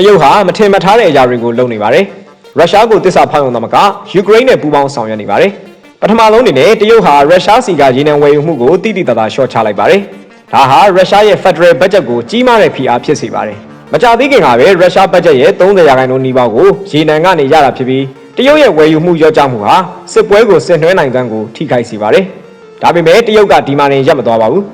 တရုတ်ဟာမထင်မှတ်ထားတဲ့အရာတွေကိုလုပ်နေပါတယ်ရုရှားကိုတစ္ဆာဖောက်ရုံသမကယူကရိန်းနဲ့ပူးပေါင်းဆောင်ရွက်နေပါတယ်ပထမဆုံးအနေနဲ့တရုတ်ဟာရုရှားစီကရေနံဝယ်ယူမှုကိုတိတိတသားရှော့ချလိုက်ပါတယ်ဒါဟာရုရှားရဲ့ Federal Budget ကိုကြီးမားတဲ့ဖိအားဖြစ်စေပါတယ်မကြသေးခင်ကပဲရုရှားဘတ်ဂျက်ရဲ့30ရာခိုင်နှုန်းနီးပါးကိုရေနံကနေရတာဖြစ်ပြီးတရုတ်ရဲ့ဝယ်ယူမှုရော့ကျမှုဟာစစ်ပွဲကိုဆင်နွှဲနိုင်တဲ့ကိုထိခိုက်စေပါတယ်ဒါပေမဲ့တရုတ်ကဒီမှာနေရပ်မသွားပါဘူး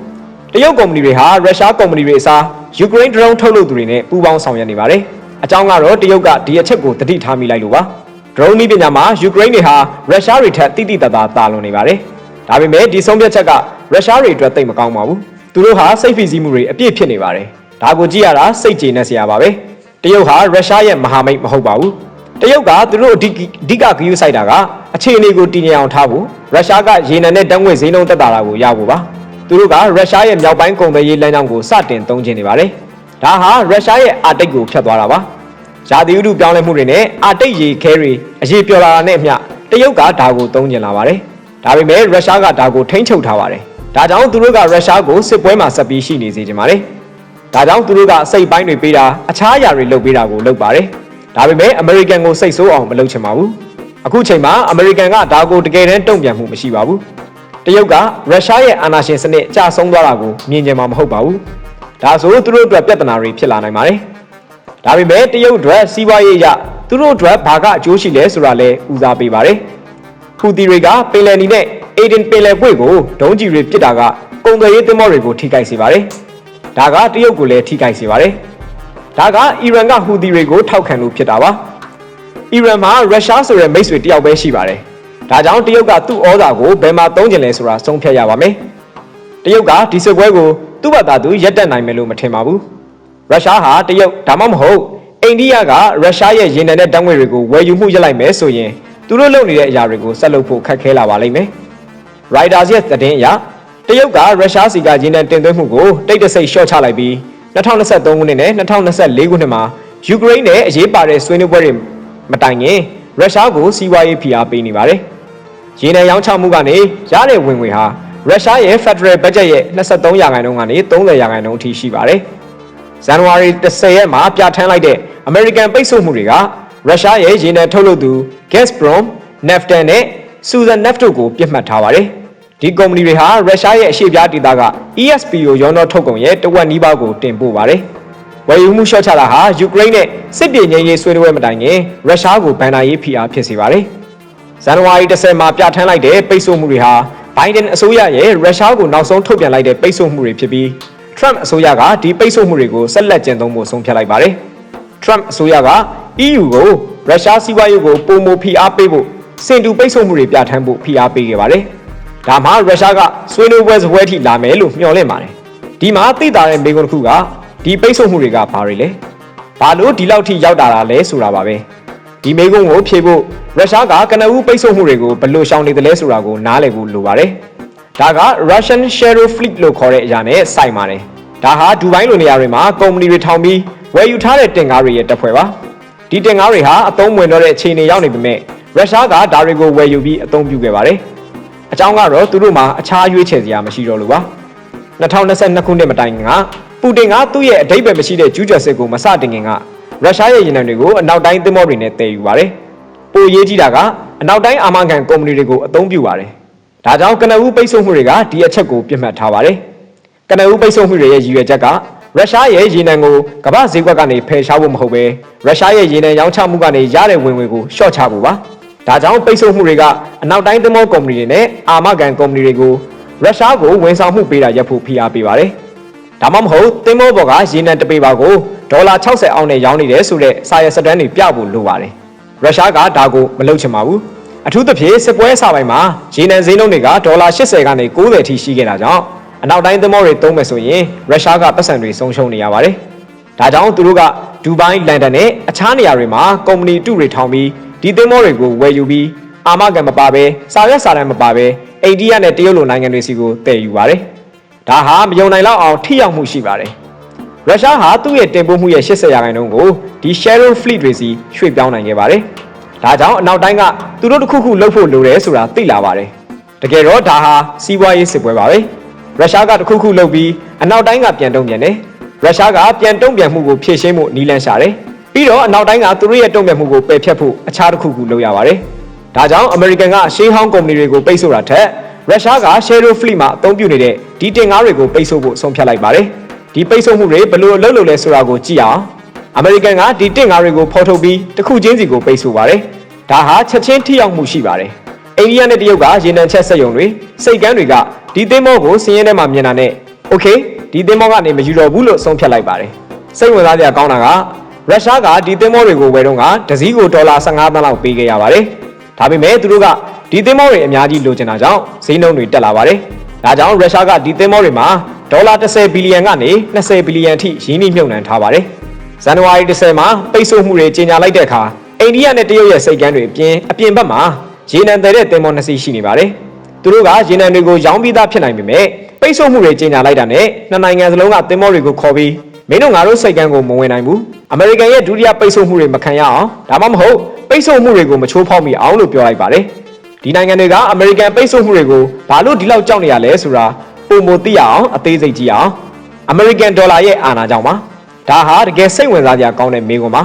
တရုတ်ကုမ္ပဏီတွေဟာရုရှားကုမ္ပဏီတွေအစားယူကရိန်းဒရုန်းထုတ်လုပ်သူတွေနဲ့ပူးပေါင်းဆောင်ရွက်နေပါတယ်။ အကြောင်းကတော့တရုတ်ကဒီအချက်ကိုတတိထားမိလိုက်လို့ပါ။ဒရုန်းနည်းပညာမှာယူကရိန်းတွေဟာရုရှားတွေထက်တိတိတသားတာလွန်နေပါတယ်။ဒါပေမဲ့ဒီဆုံးဖြတ်ချက်ကရုရှားတွေအတွက်သိပ်မကောင်းပါဘူး။သူတို့ဟာစိတ်ဖိစီးမှုတွေအပြည့်ဖြစ်နေပါတယ်။ဒါကိုကြည့်ရတာစိတ်ကျေနပ်စရာပါပဲ။တရုတ်ဟာရုရှားရဲ့မဟာမိတ်မဟုတ်ပါဘူး။တရုတ်ကသူတို့အဓိကအဓိကဂရုစိုက်တာကအခြေအနေကိုတည်ငြိမ်အောင်ထားဖို့ရုရှားကရေနံနဲ့တန်းငွေဈေးနှုန်းတက်တာကိုရဖို့ပါ။သူတို့ကရုရှားရဲ့မြောက်ပိုင်းကုန်သွယ်ရေးလမ်းကြောင်းကိုစတင်သုံးချနေပါတယ်။ ဒါဟာရုရှားရဲ့အာတိတ်ကိုဖျက်သွားတာပါ။ရာသီဥတုပြောင်းလဲမှုတွေနဲ့အာတိတ်ရေခဲတွေအရေးပြော်လာတာနဲ့အမျှတရုတ်ကဒါကိုသုံးကျင်လာပါတယ်။ဒါပေမဲ့ရုရှားကဒါကိုထိန်းချုပ်ထားပါတယ်။ဒါကြောင့်သူတို့ကရုရှားကိုစစ်ပွဲမှာဆက်ပြီးရှိနေစေချင်ပါတယ်။ဒါကြောင့်သူတို့ကအစိတ်ပိုင်းတွေပေးတာအခြားအရာတွေလုပ်ပေးတာကိုလုပ်ပါတယ်။ဒါပေမဲ့အမေရိကန်ကိုစိတ်ဆိုးအောင်မလုပ်ချင်ပါဘူး။အခုချိန်မှာအမေရိကန်ကဒါကိုတကယ်တမ်းတုံ့ပြန်မှုမရှိပါဘူး။တရုတ်ကရုရှားရဲ့အာဏာရှင်စနစ်အကျဆုံးသွားတာကိုမြင်ကြမှာမဟုတ်ပါဘူး။ ဒါဆိုသူတို့အတွက်ပြဿနာတွေဖြစ်လာနိုင်ပါတယ်။ဒါပေမဲ့တရုတ်အတွက်စီးပွားရေးအရသူတို့အတွက်ဘာကအကျိုးရှိလဲဆိုတာလဲဦးစားပေးပါတယ်။ဟူသီတွေကပင်လယ်နီနဲ့အေဒင်ပင်လယ်ပွေကိုဒုံးကျည်တွေပစ်တာကကုန်သွယ်ရေးသင်္ဘောတွေကိုထိခိုက်စေပါတယ်။ဒါကတရုတ်ကိုလည်းထိခိုက်စေပါတယ်။ဒါကအီရန်ကဟူသီတွေကိုထောက်ခံလို့ဖြစ်တာပါ။အီရန်မှာရုရှားဆိုတဲ့မိတ်ဆွေတယောက်ပဲရှိပါတယ်။ဒါကြောင့်တရုတ်ကသူ့ဩဇာကိုဘယ်မှာသုံးကျင်လဲဆိုတာဆုံးဖြတ်ရပါမယ်။တရုတ်ကဒီစစ်ပွဲကို သူ့ဘာသာသူရက်တက်နိုင်မယ်လို့မထင်ပါဘူး။ရုရှားဟာတရုတ်ဒါမှမဟုတ်အိန္ဒိယကရုရှားရဲ့ရေနံနဲ့တန်းငွေတွေကိုဝယ်ယူမှုရပ်လိုက်မယ်ဆိုရင်သူတို့လုပ်နေတဲ့အရာတွေကိုဆက်လုပ်ဖို့ခက်ခဲလာပါလိမ့်မယ်။ Reuters ရဲ့သတင်းအရတရုတ်ကရုရှားစီကရေနံတင်သွင်းမှုကိုတိတ်တဆိတ်ရှော့ချလိုက်ပြီး2023ခုနှစ်နဲ့2024ခုနှစ်မှာယူကရိန်းနဲ့အရေးပါတဲ့ဆွေးနွေးပွဲတွေမတိုင်ခင်ရုရှားကိုစီးပွားရေးဖိအားပေးနေပါတယ်။ရေနံရောင်းချမှုကနေရတဲ့ဝင်ငွေဟာ ရုရှားရဲ့ Federal Budget ရဲ့23ရာခိုင်နှုန်းကနေ30ရာခိုင်နှုန်းအထိရှိပါတယ်။ဇန်နဝါရီ10ရက်မှာပြဋ္ဌာန်းလိုက်တဲ့ American ပိတ်ဆို့မှုတွေကရုရှားရဲ့ရေနံထုတ်လုပ်သူ Gazprom, Nafta နဲ့ Suzaneft တို့ကိုပြစ်မှတ်ထားပါတယ်။ဒီကုမ္ပဏီတွေဟာရုရှားရဲ့အရှေ့ပြားဒေသက ESPO ရောင်းတော့ထုတ်ကုန်ရဲ့တဝက်နီးပါးကိုတင်ပို့ပါတယ်။ဝယ်ယူမှုရှော့ချတာဟာယူကရိန်းနဲ့စစ်ပြေငြိမ်းရေးဆွေးနွေးပွဲမတိုင်ခင်ရုရှားကိုဗန်နာရေးဖိအားဖြစ်စေပါတယ်။ဇန်နဝါရီ10မှာပြဋ္ဌာန်းလိုက်တဲ့ပိတ်ဆို့မှုတွေဟာ ဘိုင်ဒန်အစိုးရရဲ့ရုရှားကိုနောက်ဆုံးထုတ်ပြန်လိုက်တဲ့ပိတ်ဆို့မှုတွေဖြစ်ပြီး Trump အစိုးရကဒီပိတ်ဆို့မှုတွေကိုဆက်လက်ကျင့်သုံးဖို့ဆုံးဖြတ်လိုက်ပါတယ်။ Trump အစိုးရက EU ကိုရုရှားစီးပွားရေးကိုပုံမဖိအားပေးဖို့စင်တူပိတ်ဆို့မှုတွေပြဋ္ဌာန်းဖို့ဖိအားပေးခဲ့ပါတယ်။ဒါမှရုရှားကဆွေးနွေးပွဲစပွဲထိလာမယ်လို့မျှော်လင့်ပါတယ်။ဒီမှာသိတာတဲ့မိကုန်းတစ်ခုကဒီပိတ်ဆို့မှုတွေကဘာတွေလဲ။ဘာလို့ဒီလောက်ထိရောက်တာလဲဆိုတာပါပဲ။ ဒီမိကုန်းကိုဖြေဖို့ရုရှားကကနဦးပိတ်ဆို့မှုတွေကိုဘယ်လိုရှောင်နေသလဲဆိုတာကိုနားလည်ဖို့လိုပါတယ်။ဒါက Russian Shadow Fleet လို့ခေါ်တဲ့အရာနဲ့ဆိုင်ပါတယ်။ဒါဟာဒူဘိုင်းလိုနေရာတွေမှာကုမ္ပဏီတွေထောင်ပြီးဝယ်ယူထားတဲ့တင်ကားတွေရဲ့တပ်ဖွဲ့ပါ။ဒီတင်ကားတွေဟာအသုံးဝင်တော့တဲ့အခြေအနေရောက်နေပေမဲ့ရုရှားကဒါတွေကိုဝယ်ယူပြီးအသုံးပြုခဲ့ပါတယ်။အကြောင်းကတော့သူတို့မှာအခြားရွေးချယ်စရာမရှိတော့လို့ပါ။2022ခုနှစ်မတိုင်ခင်ကပူတင်ကသူ့ရဲ့အဓိပ္ပာယ်မရှိတဲ့ကျူးကျော်စစ်ကိုမစတင်ခင်က ရုရှားရဲ့ရင်နံတွေကိုအနောက်တိုင်းသင်္ဘောတွေနဲ့တည်ယူပါတယ်။ပိုရေးကြီးတာကအနောက်တိုင်းအာမခံကုမ္ပဏီတွေကိုအသုံးပြုပါတယ်။ဒါကြောင့်ကနဦးပိတ်ဆို့မှုတွေကဒီအချက်ကိုပြစ်မှတ်ထားပါတယ်။ကနဦးပိတ်ဆို့မှုတွေရဲ့ရည်ရွယ်ချက်ကရုရှားရဲ့ရေနံကိုကမ္ဘာဈေးကွက်ကနေဖယ်ရှားဖို့မဟုတ်ပဲရုရှားရဲ့ရေနံရောင်းချမှုကနေရတဲ့ဝင်ငွေကိုရှော့ချဖို့ပါ။ဒါကြောင့်ပိတ်ဆို့မှုတွေကအနောက်တိုင်းသင်္ဘောကုမ္ပဏီတွေနဲ့အာမခံကုမ္ပဏီတွေကိုရုရှားကိုဝန်ဆောင်မှုပေးတာရပ်ဖို့ဖိအားပေးပါတယ်။ ဒါမှမဟုတ်သင်္ဘောပေါ်ကရေနံတပေပါကိုဒေါ်လာ60အောက်နဲ့ရောင်းနေတယ်ဆိုတဲ့စာရွက်စာတမ်းတွေပြဖို့လိုပါတယ်။ရုရှားကဒါကိုမလုပ်ချင်ပါဘူး။အထူးသဖြင့်စစ်ပွဲအစပိုင်းမှာရေနံဈေးနှုန်းတွေကဒေါ်လာ80ကနေ90အထိရှိခဲ့တာကြောင့်အနောက်တိုင်းသင်္ဘောတွေသုံးမယ်ဆိုရင်ရုရှားကပတ်စံတွေဆုံးရှုံးနေရပါတယ်။ဒါကြောင့်သူတို့ကဒူဘိုင်းလန်ဒန်နဲ့အခြားနေရာတွေမှာကုမ္ပဏီတုတွေထောင်ပြီးဒီသင်္ဘောတွေကိုဝယ်ယူပြီးအာမခံမပါဘဲစာရွက်စာတမ်းမပါဘဲအိန္ဒိယနဲ့တရုတ်လိုနိုင်ငံတွေစီကိုတည်ယူပါတယ်။ ဒါဟာမယုံနိုင်လောက်အောင်ထိရောက်မှုရှိပါတယ်။ရုရှားဟာသူ့ရဲ့တင်ပို့မှုရဲ့80ရာခိုင်နှုန်းကိုဒီ Shadow Fleet တွေစီရွှေ့ပြောင်းနိုင်ခဲ့ပါတယ်။ဒါကြောင့်အနောက်တိုင်းကသူတို့တစ်ခုခုလုပ်ဖို့လိုတယ်ဆိုတာသိလာပါတယ်။တကယ်တော့ဒါဟာစီးပွားရေးစစ်ပွဲပါပဲ။ရုရှားကတစ်ခုခုလုပ်ပြီးအနောက်တိုင်းကပြန်တုံ့ပြန်တယ်။ရုရှားကပြန်တုံ့ပြန်မှုကိုဖြည့်ရှင်းဖို့နီးလန့်ရှာတယ်။ပြီးတော့အနောက်တိုင်းကသူတို့ရဲ့တုံ့ပြန်မှုကိုပယ်ဖျက်ဖို့အခြားတစ်ခုခုလုပ်ရပါတယ်ဒါကြောင့်အမေရိကန်ကရှေးဟောင်းကုမ္ပဏီတွေကိုပိတ်ဆို့တာထက် ရုရှားက Shadow Fleet မှာအသုံးပြုနေတဲ့ဒီတင်ကားတွေကိုပိတ်ဆို့ဖို့ဆုံးဖြတ်လိုက်ပါတယ်ဒီပိတ်ဆို့မှုတွေဘယ်လိုလုပ်လို့လဲဆိုတာကိုကြည့်အောင်အမေရိကန်ကဒီတင်ကားတွေကိုဖော်ထုတ်ပြီးတစ်ခုချင်းစီကိုပိတ်ဆို့ပါတယ်ဒါဟာချက်ချင်းထိရောက်မှုရှိပါတယ်အိန္ဒိယနဲ့တရုတ်ကရေနံချက်စက်ရုံတွေစိတ်ကမ်းတွေကဒီသင်းမောကိုစည်ရင်းထဲမှာမြင်တာနဲ့ Okay ဒီသင်းမောကနေမယူတော့ဘူးလို့ဆုံးဖြတ်လိုက်ပါတယ်စိတ်ဝင်စားစရာကောင်းတာကရုရှားကဒီသင်းမောတွေကိုဝယ်တော့ကဒစည်းကိုဒေါ်လာ15သန်းလောက်ပေးခဲ့ရပါတယ် ဒါပေမဲ့သူတို့ကဒီသင်းမောတွေအများကြီးလိုချင်တာကြောင့်ဈေးနှုန်းတွေတက်လာပါတယ်ဒါကြောင့်ရုရှားကဒီသင်းမောတွေမှာဒေါ်လာ10ဘီလီယံကနေ20ဘီလီယံအထိရင်းနှီးမြှုပ်နှံထားပါတယ်ဇန်နဝါရီ10မှာပိတ်ဆို့မှုတွေကြေညာလိုက်တဲ့အခါအိန္ဒိယနဲ့တရုတ်ရဲ့စိတ်ကမ်းတွေအပြင်အပြင်ဘက်မှာရေနံတယ်တဲ့သင်းမောနှစ်စီးရှိနေပါတယ်သူတို့ကရေနံတွေကိုရောင်းပြီးသားဖြစ်နိုင်ပေမဲ့ပိတ်ဆို့မှုတွေကြေညာလိုက်တာနဲ့နှစ်နိုင်ငံစလုံးကသင်းမောတွေကိုခေါ်ပြီး မင်းတို့ငါတို့စိတ်ကမ်းကိုမဝင်နိုင်ဘူးအမေရိကန်ရဲ့ဒုတိယပိတ်ဆို့မှုတွေမခံရအောင်ဒါမှမဟုတ်ပိတ်ဆို့မှုတွေကိုမချိုးဖောက်မိအောင်လို့ပြောလိုက်ပါတယ်ဒီနိုင်ငံတွေကအမေရိကန်ပိတ်ဆို့မှုတွေကိုဘာလို့ဒီလောက်ကြောက်နေရလဲဆိုတာပုံမသိရအောင်အသေးစိတ်ကြည့်အောင်အမေရိကန်ဒေါ်လာရဲ့အာဏာကြောင့်ပါဒါဟာတကယ်စိတ်ဝင်စားစရာကောင်းတဲ့မေးခွန်းပါ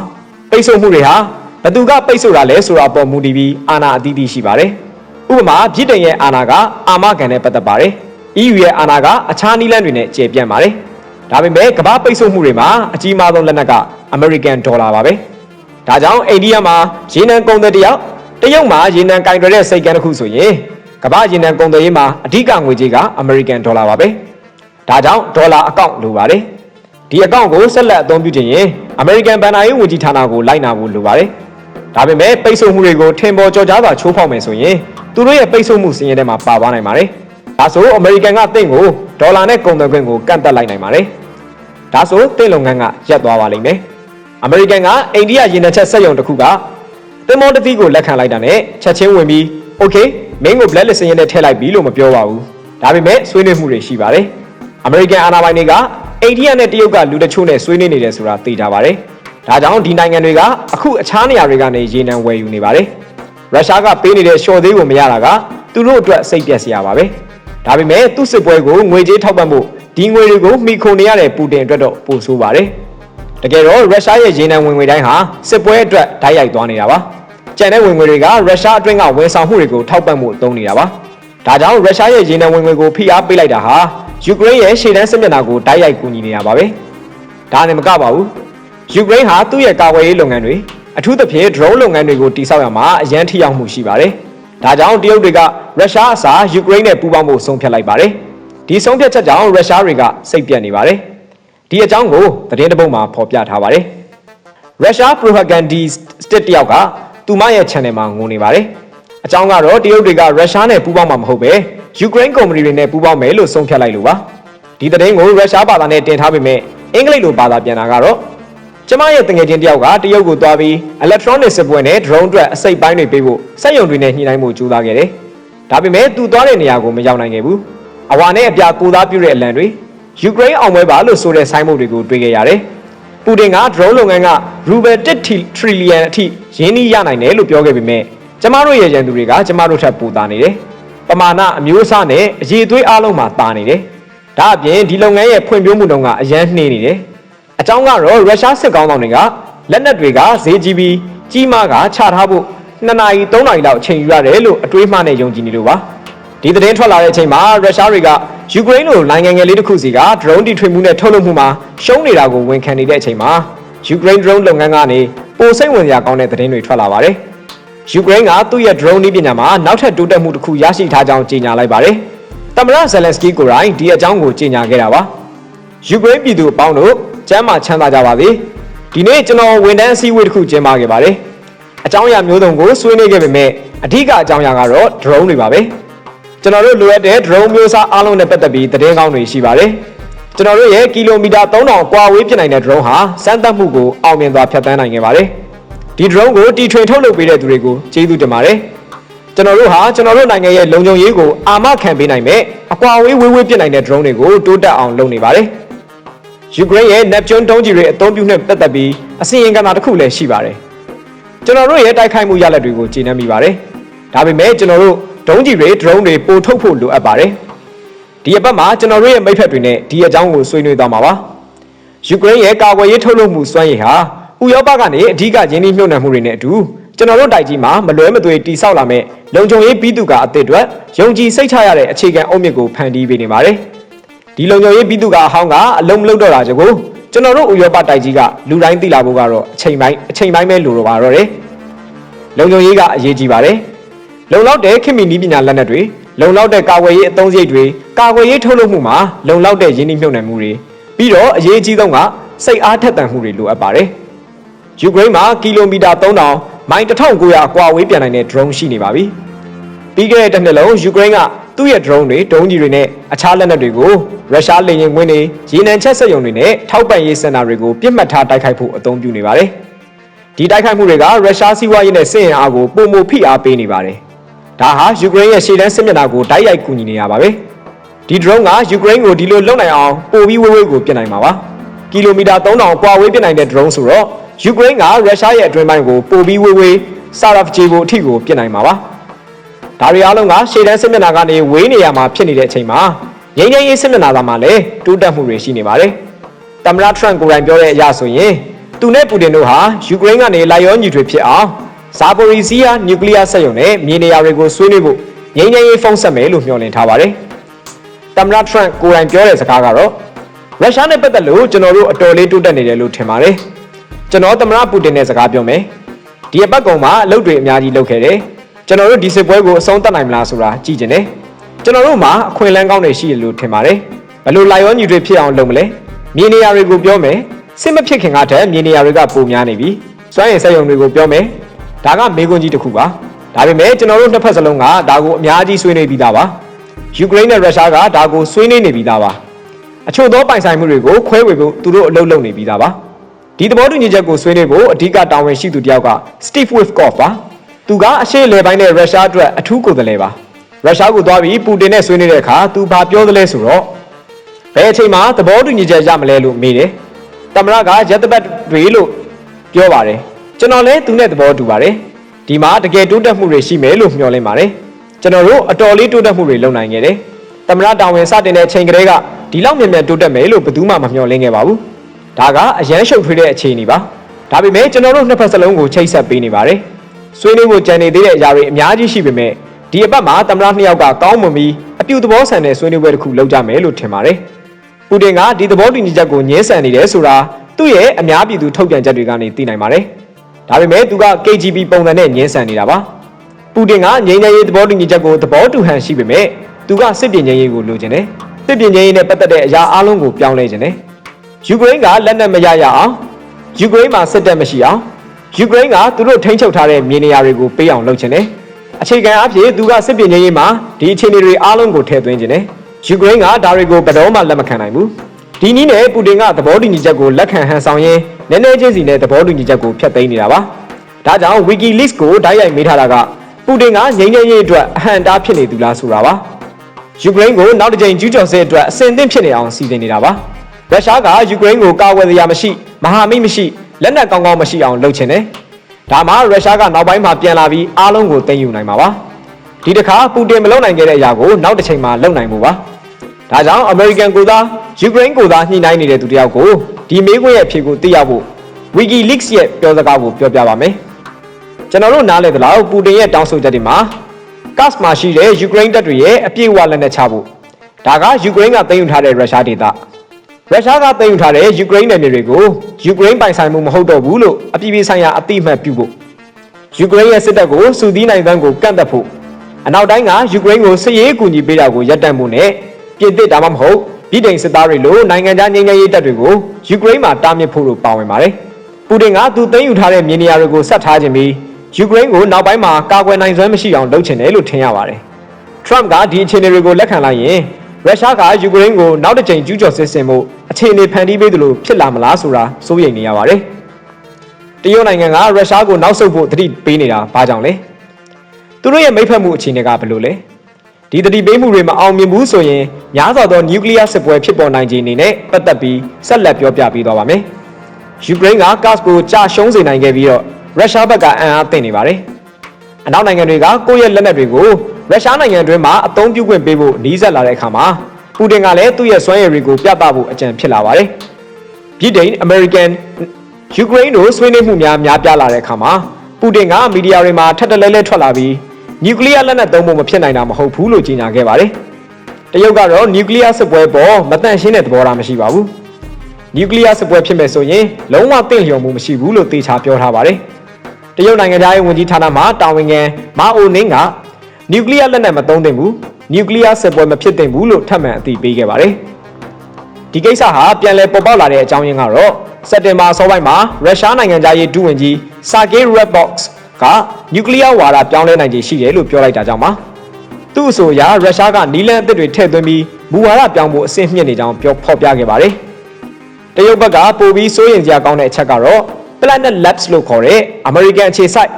ပိတ်ဆို့မှုတွေဟာဘယ်သူကပိတ်ဆို့တာလဲဆိုတာအပေါ်မူတည်ပြီးအာဏာအသီးသီးရှိပါတယ်ဥပမာဗြိတိန်ရဲ့အာဏာကအာမခံနဲ့ပတ်သက်ပါတယ် EU ရဲ့အာဏာကအခြားနည်းလမ်းတွေနဲ့ကျေပြန့်ပါတယ် ဒါပေမဲ့ကမ္ဘာပိတ်ဆို့မှုတွေမှာအကြီးမားဆုံးလက်နက်ကအမေရိကန်ဒေါ်လာပါပဲဒါကြောင့်အိန္ဒိယမှာရေနံကုန်တဲ့တယောက်တရုတ်မှာရေနံကင်တွယ်တဲ့စိတ်ကမ်းတစ်ခုဆိုရင်ကမ္ဘာရေနံကုန်သွယ်ရေးမှာအဓိကငွေကြေးကအမေရိကန်ဒေါ်လာပါပဲဒါကြောင့်ဒေါ်လာအကောင့်လိုပါတယ်ဒီအကောင့်ကိုဆက်လက်အသုံးပြုခြင်းရင်အမေရိကန်ဘဏ္ဍာရေးဝန်ကြီးဌာနကိုလိုက်နာဖို့လိုပါတယ်ဒါပေမဲ့ပိတ်ဆို့မှုတွေကိုထင်ပေါ်ကျော်ကြားစွာချိုးဖောက်မယ်ဆိုရင်သူတို့ရဲ့ပိတ်ဆို့မှုစီးရင်ထဲမှာပါသွားနိုင်ပါတယ်ဒါဆိုအမေရိကန်ကတင့်ကိုဒေါ်လာနဲ့ကုန်သွယ်ခွင့်ကိုကန့်သက်လိုက်နိုင်ပါတယ် ဒါဆိုတင့်လုပ်ငန်းကရပ်သွားပါလိမ့်မယ်အမေရိကန်ကအိန္ဒိယရေနံချက်စက်ရုံတစ်ခုကသင်္ဘောတစ်စီးကိုလက်ခံလိုက်တာနဲ့ချက်ချင်းဝင်ပြီး Okay မင်းကို blacklist စရင်နဲ့ထည့်လိုက်ပြီလို့မပြောပါဘူးဒါပေမဲ့ဆွေးနွေးမှုတွေရှိပါတယ်အမေရိကန်အာဏာပိုင်တွေကအိန္ဒိယနဲ့တရုတ်ကလူတချို့နဲ့ဆွေးနွေးနေတယ်ဆိုတာသိကြပါတယ်ဒါကြောင့်ဒီနိုင်ငံတွေကအခုအခြားနေရာတွေကနေရေနံဝယ်ယူနေပါတယ်ရုရှားကပေးနေတဲ့ရှော့သေးကိုမရတာကသူတို့အတွက်စိတ်ပြက်စရာပါပဲဒါပေမဲ့သူ့စစ်ပွဲကိုငွေကြေးထောက်ပံ့ဖို့ ဒီငွေတွေကိုမိခုံနေရတဲ့ပူတင်အတွက်တော့ပိုဆိုးပါတယ်တကယ်တော့ရုရှားရဲ့ရေနံဝင်ငွေတိုင်းဟာစစ်ပွဲအတွက်ဓာတ်ရိုက်သွားနေတာပါကျန်တဲ့ဝင်ငွေတွေကရုရှားအတွင်းကဝန်ဆောင်မှုတွေကိုထောက်ပံ့မှုအသုံးနေတာပါဒါကြောင့်ရုရှားရဲ့ရေနံဝင်ငွေကိုဖိအားပေးလိုက်တာဟာယူကရိန်းရဲ့ရှေ့တန်းစစ်မျက်နှာကိုဓာတ်ရိုက်ကူညီနေတာပါပဲဒါနဲ့မကပါဘူးယူကရိန်းဟာသူ့ရဲ့ကာကွယ်ရေးလုပ်ငန်းတွေအထူးသဖြင့် drone လုပ်ငန်းတွေကိုတိစောက်ရမှာအရန်ထိရောက်မှုရှိပါတယ်ဒါကြောင့်တရုတ်တွေကရုရှားအစားယူကရိန်းနဲ့ပူးပေါင်းဖို့ဆုံးဖြတ်လိုက်ပါတယ် ဒီဆုံးဖြတ်ချက်ကြောင့်ရုရှားတွေကစိတ်ပြတ်နေပါတယ်ဒီအကြောင်းကိုသတင်းတပုတ်မှာဖော်ပြထားပါတယ်ရုရှား propagandist တယောက်ကသူမရဲ့ channel မှာငုံနေပါတယ်။အကြောင်းကတော့တရုတ်တွေကရုရှားနဲ့ပူးပေါင်းမှာမဟုတ်ပဲယူကရိန်းကုမ္ပဏီတွေနဲ့ပူးပေါင်းမယ်လို့ဆုံးဖြတ်လိုက်လို့ပါ။ဒီသတင်းကိုရုရှားဘာသာနဲ့တင်ထားပေမဲ့အင်္ဂလိပ်လိုဘာသာပြန်တာကတော့ကျမရဲ့တငယ်ချင်းတယောက်ကတရုတ်ကိုသွားပြီး electronic စစ်ပွဲနဲ့ drone အတွက်အစိတ်ပိုင်းတွေပေးဖို့စက်ရုံတွေနဲ့ညှိနှိုင်းမှုကြိုးစားခဲ့တယ်။ဒါပေမဲ့သူသွားတဲ့နေရာကိုမရောက်နိုင်ခဲ့ဘူး။ အဝါနဲ့အပြာကိုသားပြုတဲ့အလံတွေယူကရိန်းအောင်ပွဲပါလို့ဆိုတဲ့ဆိုင်းဘုတ်တွေကိုတွေ့ခဲ့ရတယ်။ပူတင်က drone လုပ်ငန်းကရူဘယ်1 trillion အထိရင်းနှီးရနိုင်တယ်လို့ပြောခဲ့ပေမဲ့ကျမတို့ရဲ့ရန်သူတွေကကျမတို့ထပ်ပူတာနေတယ်။ပမာဏအမျိုးအစားနဲ့အရေးသွေးအလုံးမှာတာနေတယ်။ဒါအပြင်ဒီလုပ်ငန်းရဲ့ဖွံ့ဖြိုးမှုတုန်းကအရန်နှေးနေတယ်။အကြောင်းကတော့ရုရှားစစ်ကောင်းဆောင်တွေကလက်နက်တွေကဈေးကြီးပြီးကြီးမားကချထားဖို့2နာရီ3နာရီလောက်အချိန်ယူရတယ်လို့အတွေးမှနဲ့ယုံကြည်နေလို့ပါ။ ဒီသတင်းထွက်လာတဲ့အချိန်မှာရုရှားတွေကယူကရိန်းလိုနိုင်ငံငယ်လေးတစ်ခုစီက drone တီထွင်မှုနဲ့ထုတ်လုပ်မှုမှာရှုံးနေတာကိုဝန်ခံနေတဲ့အချိန်မှာယူကရိန်း drone လုပ်ငန်းကနေပိုစိတ်ဝင်စရာကောင်းတဲ့သတင်းတွေထွက်လာပါတယ်။ယူကရိန်းကသူ့ရဲ့ drone နည်းပညာမှာနောက်ထပ်တိုးတက်မှုတစ်ခုရရှိထားကြောင်းကြေညာလိုက်ပါတယ်။သမ္မတဇယ်လန်စကီကိုရိုင်းဒီအကြောင်းကိုကြေညာခဲ့တာပါ။ယူကရိန်းပြည်သူအပေါင်းတို့ကျမ်းမာချမ်းသာကြပါစေ။ဒီနေ့ကျွန်တော်ဝန်ထမ်းအစည်းအဝေးတစ်ခုကျင်းပခဲ့ပါတယ်။အကြောင်းအရာမျိုးစုံကိုဆွေးနွေးခဲ့ပေမဲ့အဓိကအကြောင်းအရာကတော့ drone တွေပါပဲ။ ကျွန်တော်တို့လိုအပ်တဲ့ drone မျိုးစားအားလုံးနဲ့ပတ်သက်ပြီးသတင်းကောင်းတွေရှိပါတယ်။ကျွန်တော်တို့ရဲ့ကီလိုမီတာ3000ကွာဝေးဖြစ်နိုင်တဲ့ drone ဟာစမ်းသပ်မှုကိုအောင်မြင်စွာဖျက်ဆီးနိုင်ခဲ့ပါတယ်။ဒီ drone ကိုတီထွင်ထုတ်လုပ်ပေးတဲ့သူတွေကိုကျေးဇူးတင်ပါတယ်။ကျွန်တော်တို့ဟာကျွန်တော်တို့နိုင်ငံရဲ့လုံခြုံရေးကိုအာမခံပေးနိုင်မဲ့အကွာဝေးဝေးဝေးပြစ်နိုင်တဲ့ drone တွေကိုတိုးတက်အောင်လုပ်နေပါတယ်။ယူကရိန်းရဲ့ Neptune ဒုံးကျည်တွေအသုံးပြုနဲ့ပတ်သက်ပြီးအစီရင်ခံစာတစ်ခုလည်းရှိပါတယ်။ကျွန်တော်တို့ရဲ့တိုက်ခိုက်မှုရလဒ်တွေကိုကျေနပ်မိပါတယ်။ဒါပေမဲ့ကျွန်တော်တို့ ဒုံးကျည်တွေ drone တွေပို့ထုတ်ဖို့လိုအပ်ပါတယ်။ဒီအပတ်မှာကျွန်တော်တို့ရဲ့မိတ်ဖက်တွေနဲ့ဒီအကြောင်းကိုဆွေးနွေးသွားမှာပါ။ယူကရိန်းရဲ့ကာကွယ်ရေးထုတ်လုပ်မှုစွမ်းရည်ဟာဥရောပကနေအဓိကရင်းနှီးမြှုပ်နှံမှုတွေနဲ့အတူကျွန်တော်တို့တိုက်ကြီးမှာမလွဲမသွေတိဆောက်လာမဲ့လုံခြုံရေးပြီးသူကအသစ်အတွက်ယုံကြည်စိတ်ချရတဲ့အခြေခံအုတ်မြစ်ကိုဖန်တီးပေးနေပါတယ်။ဒီလုံခြုံရေးပြီးသူကအဟောင်းကအလုံးမလုံးတော့တာကြောင့်ကျွန်တော်တို့ဥရောပတိုက်ကြီးကလူတိုင်းသိလာဖို့ကတော့အချိန်ပိုင်းအချိန်ပိုင်းပဲလိုတော့ပါတော့တယ်။လုံခြုံရေးကအရေးကြီးပါတယ်။ လုံလောက်တဲ့ခင်မီနီးပညာလက်နက်တွေလုံလောက်တဲ့ကာကွယ်ရေးအသုံးစရိတ်တွေကာကွယ်ရေးထုတ်လုပ်မှုမှာလုံလောက်တဲ့ရင်းနှီးမြှုပ်နှံမှုတွေပြီးတော့အရေးအကြီးဆုံးကစိတ်အားထက်သန်မှုတွေလိုအပ်ပါတယ်။ယူကရိန်းမှာကီလိုမီတာ3000မိုင်1900ကွာဝေးပြန်နိုင်တဲ့ drone ရှိနေပါပြီ။ပြီးခဲ့တဲ့တစ်နှစ်လုံးယူကရိန်းကသူ့ရဲ့ drone တွေဒုံးကြီးတွေနဲ့အခြားလက်နက်တွေကိုရုရှားလေယာဉ်ကွင်းတွေရေနံချက်စက်ရုံတွေနဲ့ထောက်ပံ့ရေးစင်တာတွေကိုပြစ်မှတ်ထားတိုက်ခိုက်ဖို့အသုံးပြုနေပါတယ်။ဒီတိုက်ခိုက်မှုတွေကရုရှားစီးပွားရေးနဲ့စစ်အင်အားကိုပုံမဖိအားပေးနေပါတယ်။ ဒါဟာယူကရိန်းရဲ့ရှေ့တန်းစစ်မျက်နှာကိုတိုက်ရိုက်ကူညီနေရပါပဲ။ဒီ drone ကယူကရိန်းကိုဒီလိုလုံနိုင်အောင်ပိုပြီးဝေးဝေးကိုပြစ်နိုင်မှာပါ။ကီလိုမီတာ3000ကွာဝေးပြစ်နိုင်တဲ့ drone ဆိုတော့ယူကရိန်းကရုရှားရဲ့အတွင်းပိုင်းကိုပိုပြီးဝေးဝေးဆာရဖဂျီကိုအထိကိုပြစ်နိုင်မှာပါ။ဒါတွေအားလုံးကရှေ့တန်းစစ်မျက်နှာကနေဝေးနေရမှာဖြစ်နေတဲ့အချိန်မှာငြိမ်းချမ်းရေးစစ်မျက်နှာသားမှာလည်းတိုးတက်မှုတွေရှိနေပါတယ်။သမ္မတထရန့်ကိုယ်တိုင်ပြောတဲ့အရာဆိုရင်သူနဲ့ပူတင်တို့ဟာယူကရိန်းကနေလာရောညီထွေဖြစ်အောင် ဇာပိုရီစီးယားနျူကလ িয়ার စက်ရုံနဲ့မြေနေရာတွေကိုဆွေးနွေးဖို့ငြိမ်းချမ်းရေးဖုံးဆက်မယ်လို့မျှော်လင့်ထားပါတယ်။သမ္မတထရန့်ကိုယ်တိုင်ပြောတဲ့စကားကတော့ရုရှားနဲ့ပတ်သက်လို့ကျွန်တော်တို့အတော်လေးတိုးတက်နေတယ်လို့ထင်ပါတယ်။ကျွန်တော်သမ္မတပူတင်နဲ့စကားပြောမယ်။ဒီအပတ်ကောင်မှာအလုပ်တွေအများကြီးလုပ်ခဲ့တယ်။ကျွန်တော်တို့ဒီစစ်ပွဲကိုအဆုံးသတ်နိုင်မလားဆိုတာကြည့်ကြတယ်။ကျွန်တော်တို့မှာအခွင့်အလမ်းကောင်းတွေရှိတယ်လို့ထင်ပါတယ်။ဘယ်လိုလာရောညီတွေဖြစ်အောင်လုပ်မလဲ။မြေနေရာတွေကိုပြောမယ်။စစ်မဖြစ်ခင်ကတည်းကမြေနေရာတွေကပိုများနေပြီ။စွမ်းရည်စက်ရုံတွေကိုပြောမယ်။ ဒါကမေကွန်ကြီးတစ်ခုပါ။ဒါပေမဲ့ကျွန်တော်တို့နှစ်ဖက်စလုံးကဒါကိုအများကြီးဆွေးနွေးပြီးသားပါ။ယူကရိန်းနဲ့ရုရှားကဒါကိုဆွေးနွေးနေပြီးသားပါ။အချို့သောပိုင်ဆိုင်မှုတွေကိုခွဲဝေဖို့သူတို့အလုပ်လုပ်နေပြီးသားပါ။ဒီသဘောတူညီချက်ကိုဆွေးနွေးဖို့အဓိကတာဝန်ရှိသူတယောက်က Steve Witkoff ပါ။သူကအရှေ့လေပိုင်းနဲ့ရုရှားအတွက်အထူးကိုယ်စားလှယ်ပါ။ရုရှားကိုသွားပြီးပူတင်နဲ့ဆွေးနွေးတဲ့အခါသူဘာပြောသလဲဆိုတော့ဘယ်အချိန်မှသဘောတူညီချက်ရမလဲလို့မေးတယ်။သမ္မတကရက်တပတ်တွေလို့ပြောပါတယ်။ ကျွန်တော်လည်းသူနဲ့သဘောတူပါတယ်။ဒီမှာတကယ်တိုးတက်မှုတွေရှိမယ်လို့မျှော်လင့်ပါတယ်။ကျွန်တော်တို့အတော်လေးတိုးတက်မှုတွေလုပ်နိုင်ခဲ့တယ်။သမ္မတတာဝန်စတင်တဲ့အချိန်ကလေးကဒီလောက်မြန်မြန်တိုးတက်မယ်လို့ဘယ်သူမှမမျှော်လင့်ခဲ့ပါဘူး။ဒါကအရန်ရှုပ်ထွေးတဲ့အခြေအနေပါ။ဒါပေမဲ့ကျွန်တော်တို့နှစ်ဖက်စလုံးကိုချိတ်ဆက်ပေးနေပါတယ်။ဆွေးနွေးဖို့ကြံနေသေးတဲ့အရာတွေအများကြီးရှိပေမဲ့ဒီအပတ်မှာသမ္မတနှစ်ယောက်ကကောင်းမွန်ပြီးအပြုသဘောဆန်တဲ့ဆွေးနွေးပွဲတစ်ခုလုပ်ကြမယ်လို့ထင်ပါတယ်။ပူတင်ကဒီသဘောတူညီချက်ကိုညှင်းဆန်နေတယ်ဆိုတာသူ့ရဲ့အများပြည်သူထုတ်ပြန်ချက်တွေကနေသိနိုင်ပါတယ်။ ဒါပေမဲ့သူက KGB ပုံစံနဲ့ညှင်းဆန်နေတာပါ။ပူတင်ကငြိမ်းချမ်းရေးသဘောတူညီချက်ကိုသဘောတူဟန်ရှိပေမဲ့သူကစစ်ပြင်ချမ်းရေးကိုလိုချင်တယ်။စစ်ပြင်ချမ်းရေးနဲ့ပတ်သက်တဲ့အရာအလုံးကိုပြောင်းလဲချင်တယ်။ယူကရိန်းကလက်နက်မရရအောင်ယူကရိန်းမှာစစ်တပ်မရှိအောင်ယူကရိန်းကသူတို့ထိန်းချုပ်ထားတဲ့မြေနေရာတွေကိုပေးအောင်လုပ်ချင်တယ်။အခြေခံအဖြစ်သူကစစ်ပြင်ချမ်းရေးမှာဒီအခြေအနေတွေအားလုံးကိုထည့်သွင်းချင်တယ်။ယူကရိန်းကဒါတွေကိုဘယ်တော့မှလက်မခံနိုင်ဘူး။ဒီနည်းနဲ့ပူတင်ကသဘောတူညီချက်ကိုလက်ခံဟန်ဆောင်ရင်း နည်းနည်းချင်းစီနဲ့သဘောတူညီချက်ကိုဖျက်သိမ်းနေတာပါ။ဒါကြောင့် WikiLeaks ကိုဓာတ်ရိုက်မေးထားတာကပူတင်ကငြိမ်းချမ်းရေးအတွက်အဟန့်တားဖြစ်နေသူလားဆိုတာပါ။ယူကရိန်းကိုနောက်တစ်ကြိမ်ကျူးကျော်စစ်အတွက်အဆင်သင့်ဖြစ်နေအောင်စီစဉ်နေတာပါ။ရုရှားကယူကရိန်းကိုကာကွယ်စရာမရှိမဟာမိတ်မရှိလက်နက်ကောင်းကောင်းမရှိအောင်လုပ်ချင်တယ်။ဒါမှရုရှားကနောက်ပိုင်းမှာပြန်လာပြီးအားလုံးကိုသိမ်းယူနိုင်မှာပါ။ဒီတစ်ခါပူတင်မလုပ်နိုင်ခဲ့တဲ့အရာကိုနောက်တစ်ချိန်မှာလုပ်နိုင်မှုပါ။ ဒါကြောင့်အမေရိကန်ကိုသားယူကရိန်းကိုသားညှိနှိုင်းနေတဲ့သူတယောက်ကိုဒီမေးခွန်းရဲ့အဖြေကိုသိရဖို့ WikiLeaks ရဲ့ပြောစကားကိုပြောပြပါမယ်။ကျွန်တော်တို့နားလည်သလောက်ပူတင်ရဲ့တောင်းဆိုချက်တွေမှာ Kursk မှာရှိတဲ့ယူကရိန်းတပ်တွေရဲ့အပြည့်အဝလက်နက်ချဖို့ဒါကယူကရိန်းကသိမ်းယူထားတဲ့ရုရှားဒေသရုရှားကသိမ်းယူထားတဲ့ယူကရိန်းနယ်မြေတွေကိုယူကရိန်းပိုင်ဆိုင်မှုမဟုတ်တော့ဘူးလို့အပြည်ပြည်ဆိုင်ရာအသိအမှတ်ပြုဖို့ယူကရိန်းရဲ့စစ်တပ်ကိုစူသီးနိုင်တဲ့ကိုကန့်သက်ဖို့အနောက်တိုင်းကယူကရိန်းကိုစစ်ရေးအကူအညီပေးတာကိုရပ်တန့်ဖို့နဲ့ ပြည်သစ်ဒါမှမဟုတ်ပြည်ထိုင်စစ်သားတွေလိုနိုင်ငံခြားငြိမ်းချမ်းရေးတပ်တွေကိုယူကရိန်းမှာတားမြစ်ဖို့လို့ပါဝင်ပါတယ်။ပူတင်ကသူသိမ်းယူထားတဲ့မြေနေရာတွေကိုဆက်ထားခြင်းပြီးယူကရိန်းကိုနောက်ပိုင်းမှာကာကွယ်နိုင်စွမ်းမရှိအောင်လုပ်ချင်တယ်လို့ထင်ရပါတယ်။ Trump ကဒီအခြေအနေတွေကိုလက်ခံလိုက်ရင်ရုရှားကယူကရိန်းကိုနောက်တစ်ကြိမ်ကျူးကျော်စစ်ဆင်မှုအခြေအနေဖန်တီးပေးသလိုဖြစ်လာမလားဆိုတာစိုးရိမ်နေရပါတယ်။တရုတ်နိုင်ငံကရုရှားကိုနောက်ဆုတ်ဖို့တတိပေးနေတာဘာကြောင့်လဲ။သူတို့ရဲ့မိဖက်မှုအခြေအနေကဘယ်လိုလဲ။ ဒီတတိပေးမှုတွေမအောင်မြင်ဘူးဆိုရင်များစွာသောနျူကလ িয়ার စစ်ပွဲဖြစ်ပေါ်နိုင်ခြင်းအနေနဲ့ပတ်သက်ပြီးဆက်လက်ပြောပြပေးသွားပါမယ်။ယူကရိန်းကကတ်ကိုကြာရှုံးစေနိုင်ခဲ့ပြီးတော့ရုရှားဘက်ကအံ့အားသင့်နေပါတယ်။အနောက်နိုင်ငံတွေကကိုယ့်ရဲ့လက်နက်တွေကိုရုရှားနိုင်ငံအတွင်းမှာအသုံးပြုခွင့်ပေးဖို့နှီးစက်လာတဲ့အခါမှာပူတင်ကလည်းသူ့ရဲ့စွမ်းရည်တွေကိုပြသဖို့အကြံဖြစ်လာပါတယ်။ဗြိတိန်၊အမေရိကန်ယူကရိန်းတို့ဆွေးနွေးမှုများများပြားလာတဲ့အခါမှာပူတင်ကမီဒီယာတွေမှာထပ်တလဲလဲထွက်လာပြီး နျူကလ িয়ার လက်နက်သုံးဖို့မဖြစ်နိုင်တာမဟုတ်ဘူးလို့ကြေညာခဲ့ပါတယ်။တရုတ်ကတော့နျူကလ িয়ার စစ်ပွဲပေါ်မတန့်ရှင်းတဲ့သဘောထားမရှိပါဘူး။နျူကလ িয়ার စစ်ပွဲဖြစ်မဲ့ဆိုရင်လုံးဝတင့်လျော်မှုမရှိဘူးလို့သေချာပြောထားပါတယ်။တရုတ်နိုင်ငံသားရေးဝန်ကြီးဌာနမှတာဝန်ခံမာအိုနင်းကနျူကလ িয়ার လက်နက်မသုံးသင့်ဘူးနျူကလ িয়ার စစ်ပွဲမဖြစ်သင့်ဘူးလို့ထပ်မံအသိပေးခဲ့ပါတယ်။ဒီကိစ္စဟာပြန်လည်ပေါ်ပေါက်လာတဲ့အကြောင်းရင်းကတော့စက်တင်ဘာအစောပိုင်းမှာရုရှားနိုင်ငံသားရေးဒုဝန်ကြီးဆာဂေးရက်ဘော့စ် ကနျူကလ িয়ার ဝါဒပြောင်းလဲနိုင်ခြေရှိတယ်လို့ပြောလိုက်တာကြောင့်ပါသူ့အဆိုအရရုရှားကနီလန်အသစ်တွေထည့်သွင်းပြီးမူဝါဒပြောင်းဖို့အဆင့်မြင့်နေကြောင်းပြောဖော်ပြခဲ့ပါတယ်တရုတ်ဘက်ကပိုပြီးစိုးရင်စရာကောင်းတဲ့အချက်ကတော့ Planet Labs လို့ခေါ်တဲ့ American အခြေစိုက်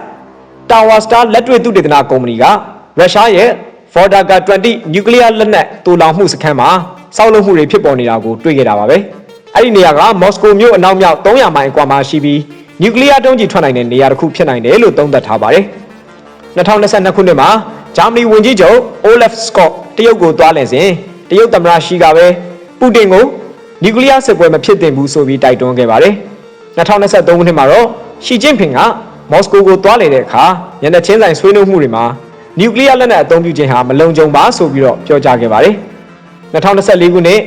Tower Star လက်တွေ့သုတေသနကုမ္ပဏီကရုရှားရဲ့ Vodaka 20 nuclear လက်နက်တူလောင်မှုစခန်းမှာစောက်လုပ်မှုတွေဖြစ်ပေါ်နေတာကိုတွေ့ခဲ့တာပါပဲအဲ့ဒီနေရာကမော်စကိုမြို့အနောက်မြောက်300မိုင်အကွာမှာရှိပြီး နျူကလ িয়ার တုံးကြီးထွက်နိုင်တဲ့နေရာတစ်ခုဖြစ်နိုင်တယ်လို့သုံးသပ်ထားပါတယ်2022ခုနှစ်မှာဂျာမနီဝန်ကြီးချုပ်အိုလဖ်စကော့တရုတ်ကိုသွားလည်စဉ်တရုတ်သမ္မတရှီကပဲပူတင်ကိုနျူကလ িয়ার စစ်ပွဲမဖြစ်သင့်ဘူးဆိုပြီးတိုက်တွန်းခဲ့ပါတယ်2023ခုနှစ်မှာတော့ရှီကျင့်ဖင်ကမော်စကိုကိုသွားလည်တဲ့အခါညနေချင်းဆိုင်ဆွေးနွေးမှုတွေမှာနျူကလ িয়ার လက်နက်အသုံးပြုခြင်းဟာမလုံခြုံပါဆိုပြီးတော့ပြောကြားခဲ့ပါတယ်2024ခုနှစ်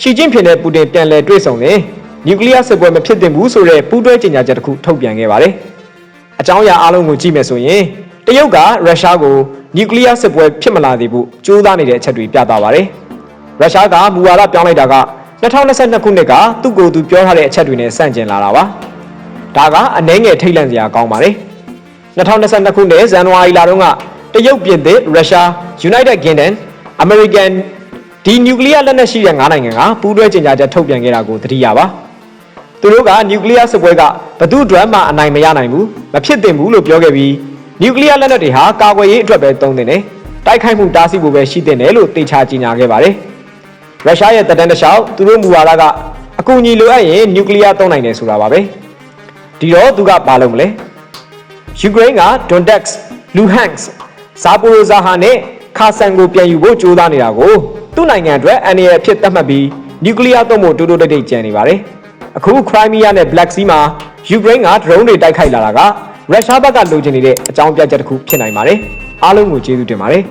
ရှီကျင့်ဖင်နဲ့ပူတင်ပြန်လည်တွေ့ဆုံစဉ် နျူကလ িয়ার စစ်ပွဲမဖြစ်သင့်ဘူးဆိုတဲ့ပူးတွဲကြေညာချက်တစ်ခုထုတ်ပြန်ခဲ့ပါတယ်အကြောင်းအရာအလုံးကိုကြည့်မယ်ဆိုရင်တရုတ်ကရုရှားကိုနျူကလ িয়ার စစ်ပွဲဖြစ်မလာသေးဘူးကြိုးစားနေတဲ့အချက်တွေပြသပါတယ်ရုရှားကမူဝါဒပြောင်းလိုက်တာက2022ခုနှစ်ကသူ့ကိုယ်သူပြောထားတဲ့အချက်တွေနဲ့ဆန့်ကျင်လာတာပါဒါကအနှဲငယ်ထိတ်လန့်စရာကောင်းပါတယ်2022ခုနှစ်ဇန်နဝါရီလတုန်းကတရုတ်ပြင်သစ်ရုရှား United Kingdom American ဒီနျူကလ িয়ার လက်နက်ရှိတဲ့၅နိုင်ငံကပူးတွဲကြေညာချက်ထုတ်ပြန်ခဲ့တာကိုသတိရပါ သူတို့ကနျူကလ িয়ার စစ်ပွဲကဘသူ့အတွက်မှအနိုင်မရနိုင်ဘူးမဖြစ်သင့်ဘူးလို့ပြောခဲ့ပြီးနျူကလ িয়ার လက်နက်တွေဟာကာကွယ်ရေးအတွက်ပဲသုံးသင့်တယ်တိုက်ခိုက်မှုတားဆီးဖို့ပဲရှိသင့်တယ်လို့တေချာကြေညာခဲ့ပါတယ်ရုရှားရဲ့တပ်တန်းတစ်လျှောက်သူတို့မူဝါဒကအကူအညီလိုအပ်ရင်နျူကလ িয়ার သုံးနိုင်တယ်ဆိုတာပါပဲဒီတော့သူကဘာလုပ်မလဲယူကရိန်းက Donetsk, Luhansk, Zaporozhye ဟာနဲ့ခါဆန်ကိုပြန်ယူဖို့ကြိုးစားနေတာကိုသူ့နိုင်ငံအတွက်အန်ရယ်ဖြစ်သတ်မှတ်ပြီးနျူကလ িয়ার သုံးဖို့တိုးတိုးတိတ်တိတ်ကြံနေပါတယ် အခုခရိုင်းမီးယားနဲ့ Black Sea မှာယူကရိန်းကဒရုန်းတွေတိုက်ခိုက်လာတာကရုရှားဘက်ကလိုချင်နေတဲ့အကြောင်းပြချက်တစ်ခုဖြစ်နိုင်ပါတယ်အားလုံးကိုကျေးဇူးတင်ပါတယ်